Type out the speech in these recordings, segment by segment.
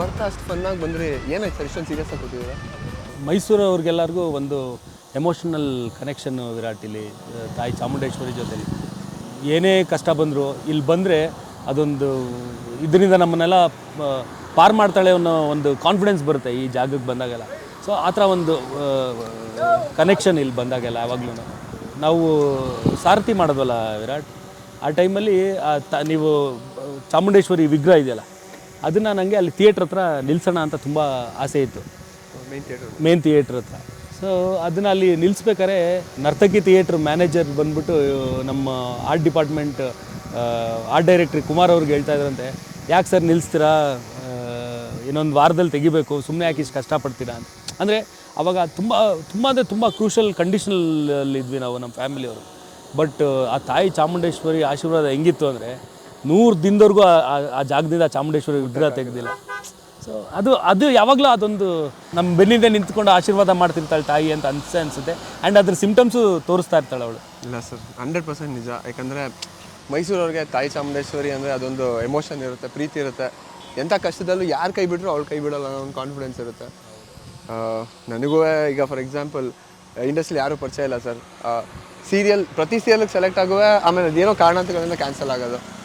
ಬರ್ತಾ ಅಷ್ಟು ಫನ್ನಾಗಿ ಬಂದ್ರಿ ಏನಾಯ್ತು ಸರ್? ಇಷ್ಟೊಂದು ಸೀರಿಯಸ್ ಆಗಿ ಕೊಟ್ಟಿದ್ದೀರಾ ಮೈಸೂರು ಅವ್ರಿಗೆಲ್ಲರಿಗೂ ಒಂದು ಎಮೋಷನಲ್ ಕನೆಕ್ಷನ್ನು ವಿರಾಟ್ ಇಲ್ಲಿ ತಾಯಿ ಚಾಮುಂಡೇಶ್ವರಿ ಜೊತೆಲಿ. ಏನೇ ಕಷ್ಟ ಬಂದರೂ ಇಲ್ಲಿ ಬಂದರೆ ಅದೊಂದು ಇದರಿಂದ ನಮ್ಮನ್ನೆಲ್ಲ ಪಾರ್ ಮಾಡ್ತಾಳೆ ಅನ್ನೋ ಒಂದು ಕಾನ್ಫಿಡೆನ್ಸ್ ಬರುತ್ತೆ ಈ ಜಾಗಕ್ಕೆ ಬಂದಾಗೆಲ್ಲ. ಸೊ ಆ ಥರ ಒಂದು ಕನೆಕ್ಷನ್ ಇಲ್ಲಿ ಬಂದಾಗೆಲ್ಲ ಯಾವಾಗಲೂ ನಾವು ಸಾರಥಿ ಮಾಡೋದಲ್ಲ ವಿರಾಟ್, ಆ ಟೈಮಲ್ಲಿ ನೀವು ಚಾಮುಂಡೇಶ್ವರಿ ವಿಗ್ರಹ ಇದೆಯಲ್ಲ ಅದನ್ನು ನನಗೆ ಅಲ್ಲಿ ಥಿಯೇಟ್ರ್ ಹತ್ರ ನಿಲ್ಸೋಣ ಅಂತ ತುಂಬ ಆಸೆ ಇತ್ತು. ಮೇನ್ ಥಿಯೇಟ್ರ್ ಮೇನ್ ಥಿಯೇಟ್ರ್ ಹತ್ರ. ಸೊ ಅದನ್ನು ಅಲ್ಲಿ ನಿಲ್ಲಿಸ್ಬೇಕಾದ್ರೆ ನರ್ತಕಿ ಥಿಯೇಟ್ರ್ ಮ್ಯಾನೇಜರ್ ಬಂದ್ಬಿಟ್ಟು ನಮ್ಮ art department art director Kumar ಅವ್ರಿಗೆ ಹೇಳ್ತಾ ಇದ್ರಂತೆ ಯಾಕೆ ಸರ್ ನಿಲ್ಲಿಸ್ತೀರಾ ಇನ್ನೊಂದು ವಾರದಲ್ಲಿ ತೆಗಿಬೇಕು ಸುಮ್ಮನೆ ಯಾಕೆ ಇಷ್ಟು ಕಷ್ಟಪಡ್ತೀರಾ? ಅಂತ. ಅಂದರೆ ಅವಾಗ ತುಂಬ ತುಂಬ ಅಂದರೆ ತುಂಬ ಕ್ರೂಷಲ್ ಕಂಡೀಷನಲ್ಲಿದ್ವಿ ನಾವು ನಮ್ಮ ಫ್ಯಾಮಿಲಿಯವರು ಬಟ್ ಆ ತಾಯಿ ಚಾಮುಂಡೇಶ್ವರಿ ಆಶೀರ್ವಾದ ಹೆಂಗಿತ್ತು ಅಂದರೆ ನೂರು ದಿನದವರೆಗೂ ಆ- ಜಾಗದಿಂದ ಚಾಮುಂಡೇಶ್ವರಿ ವಿಗ್ರಹ ತೆಗೆದಿಲ್ಲ. ಸೊ ಅದು ಅದು ಯಾವಾಗಲೂ ಅದೊಂದು ನಮ್ಮ ಬೆನ್ನಿಂದ ನಿಂತ್ಕೊಂಡು ಆಶೀರ್ವಾದ ಮಾಡ್ತಿರ್ತಾಳೆ ತಾಯಿ ಅಂತ ಅನ್ಸೆ ಅನಿಸುತ್ತೆ. ಆ್ಯಂಡ್ ಅದ್ರ ಸಿಮ್ಟಮ್ಸು ತೋರಿಸ್ತಾ ಇರ್ತಾಳೆ ಅವಳು. ಇಲ್ಲ ಸರ್ ಹಂಡ್ರೆಡ್ ಪರ್ಸೆಂಟ್ ನಿಜ. ಯಾಕಂದರೆ ಮೈಸೂರವ್ರಿಗೆ ತಾಯಿ ಚಾಮುಂಡೇಶ್ವರಿ ಅಂದರೆ ಅದೊಂದು ಎಮೋಷನ್ ಇರುತ್ತೆ, ಪ್ರೀತಿ ಇರುತ್ತೆ. ಎಂಥ ಕಷ್ಟದಲ್ಲೂ ಯಾರು ಕೈ ಬಿಟ್ಟರು ಅವ್ಳು ಕೈ ಬಿಡಲ್ಲ ಅನ್ನೋ ಒಂದು ಕಾನ್ಫಿಡೆನ್ಸ್ ಇರುತ್ತೆ. ನನಗೂ ಈಗ ಫಾರ್ ಎಕ್ಸಾಂಪಲ್ ಇಂಡಸ್ಟ್ರಿ ಯಾರೂ ಪರಿಚಯ ಇಲ್ಲ ಸರ್. ಸೀರಿಯಲ್ ಪ್ರತಿ ಸೀರಿಯಲ್ಗೆ ಸೆಲೆಕ್ಟ್ ಆಗುವ, ಆಮೇಲೆ ಅದೇನೋ ಕಾರಣಾಂತರಗಳಿಂದ ಕ್ಯಾನ್ಸಲ್ ಆಗೋದು.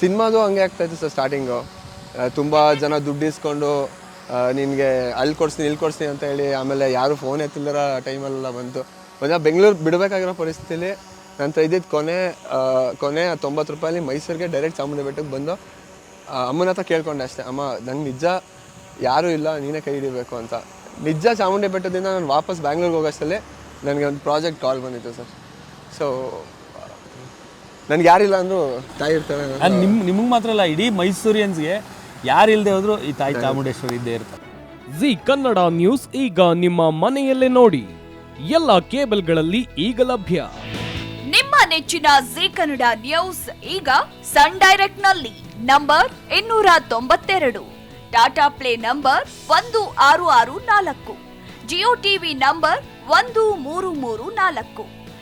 ಸಿನಿಮಾದು ಹಂಗೆ ಆಗ್ತಾಯಿತ್ತು ಸರ್ ಸ್ಟಾರ್ಟಿಂಗು ತುಂಬ ಜನ ದುಡ್ಡು ಇಸ್ಕೊಂಡು ನಿನಗೆ ಅಲ್ಲಿ ಕೊಡ್ಸ್ತೀನಿ, ಇಲ್ಲಿ ಕೊಡ್ಸ್ತೀನಿ ಅಂತ ಹೇಳಿ ಆಮೇಲೆ ಯಾರು ಫೋನ್ ಎತ್ತಿಲ್ಲರ ಟೈಮಲ್ಲೆಲ್ಲ ಬಂತು. ಒಂದು ಬೆಂಗಳೂರು ಬಿಡಬೇಕಾಗಿರೋ ಪರಿಸ್ಥಿತಿಲಿ ನಂತರ ಇದ್ದಿದ್ದು ಕೊನೆ ಕೊನೆ ತೊಂಬತ್ತು ರೂಪಾಯಲ್ಲಿ ಮೈಸೂರಿಗೆ ಡೈರೆಕ್ಟ್ ಚಾಮುಂಡಿ ಬೆಟ್ಟಕ್ಕೆ ಬಂದು ಅಮ್ಮನ ಹತ್ರ ಕೇಳ್ಕೊಂಡೆ ಅಷ್ಟೇ, ಅಮ್ಮ, ನಂಗೆ ನಿಜ ಯಾರೂ ಇಲ್ಲ, ನೀನೇ ಕೈ ಹಿಡಿಬೇಕು ಅಂತ. ನಿಜ ಚಾಮುಂಡಿ ಬೆಟ್ಟದಿಂದ ನಾನು ವಾಪಸ್ ಬ್ಯಾಂಗ್ಳೂರಿಗೆ ಹೋಗೋಷ್ಟಲ್ಲೇ ನನಗೆ ಒಂದು ಪ್ರಾಜೆಕ್ಟ್ ಕಾಲ್ ಬಂದಿತ್ತು ಸರ್. ಸೊ ನನಗೆ ಯಾರಿಲ್ಲ ಅಂದ್ರು ತಾಯಿ ಇರ್ತಾರೆ. ನಾನು ನಿಮ್ಮ ನಿಮಗೆ ಮಾತ್ರ ಅಲ್ಲ ಇಡೀ ಮೈಸೂರಿಯನ್ಸ್ಗೆ ಯಾರಿಲ್ಲದೆ ಹೋದ್ರು ಈ ತಾಯಿ ಚಾಮುಂಡೇಶ್ವರಿ ಇದ್ದೇ ಇರ್ತಾರೆ ಜಿ ಕನ್ನಡ ನ್ಯೂಸ್ ಈಗ ನಿಮ್ಮ ಮನೆಯಲ್ಲೇ ನೋಡಿ. ಎಲ್ಲ ಕೇಬಲ್ಗಳಲ್ಲಿ ಈಗ ಲಭ್ಯ. ನಿಮ್ಮ ನೆಚ್ಚಿನ ಜಿ ಕನ್ನಡ ನ್ಯೂಸ್ ಈಗ ಸನ್ ಡೈರೆಕ್ಟ್ನಲ್ಲಿ ನಂಬರ್ ಇನ್ನೂರ ತೊಂಬತ್ತೆರಡು. ಟಾಟಾ ಪ್ಲೇ ನಂಬರ್ ಒಂದು ಆರು ಆರು ನಾಲ್ಕು. ಜಿಯೋ ಟಿವಿ ನಂಬರ್ ಒಂದು ಮೂರು ಮೂರು ನಾಲ್ಕು.